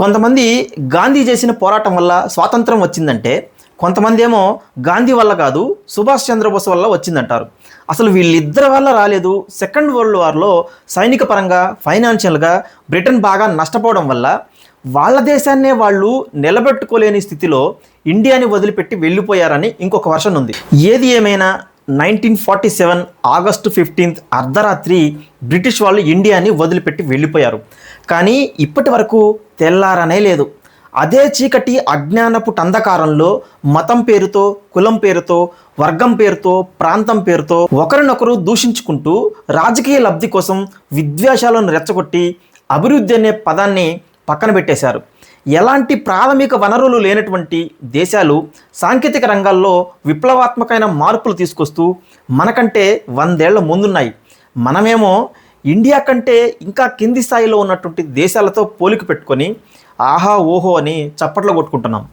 కొంతమంది గాంధీ చేసిన పోరాటం వల్ల స్వాతంత్రం వచ్చిందంటే కొంతమంది ఏమో గాంధీ వల్ల కాదు సుభాష్ చంద్రబోస్ వల్ల వచ్చిందంటారు. అసలు వీళ్ళిద్దరి వల్ల రాలేదు. సెకండ్ వరల్డ్ వార్లో సైనిక పరంగా ఫైనాన్షియల్గా బ్రిటన్ బాగా నష్టపోవడం వల్ల వాళ్ళ దేశాన్నే వాళ్ళు నిలబెట్టుకోలేని స్థితిలో ఇండియాని వదిలిపెట్టి వెళ్ళిపోయారని ఇంకొక వర్షన్ ఉంది. ఏది ఏమైనా nineteen forty seven August fifteenth అర్ధరాత్రి బ్రిటిష్ వాళ్ళు ఇండియాని వదిలిపెట్టి వెళ్ళిపోయారు. కానీ ఇప్పటి వరకు తెల్లారనే లేదు. అదే చీకటి అజ్ఞానపు టంధకారంలో మతం పేరుతో కులం పేరుతో వర్గం పేరుతో ప్రాంతం పేరుతో ఒకరినొకరు దూషించుకుంటూ రాజకీయ లబ్ధి కోసం విద్వేషాలను రెచ్చగొట్టి అభివృద్ధి అనే పదాన్ని పక్కన పెట్టేశారు. ఎలాంటి ప్రాథమిక వనరులు లేనటువంటి దేశాలు సాంకేతిక రంగాల్లో విప్లవాత్మకమైన మార్పులు తీసుకొస్తూ మనకంటే వందేళ్ళ ముందున్నాయి. మనమేమో ఇండియా కంటే ఇంకా కింది స్థాయిలో ఉన్నటువంటి దేశాలతో పోలిక పెట్టుకొని ఆహా ఓహో అని చప్పట్లు కొట్టుకుంటున్నాం.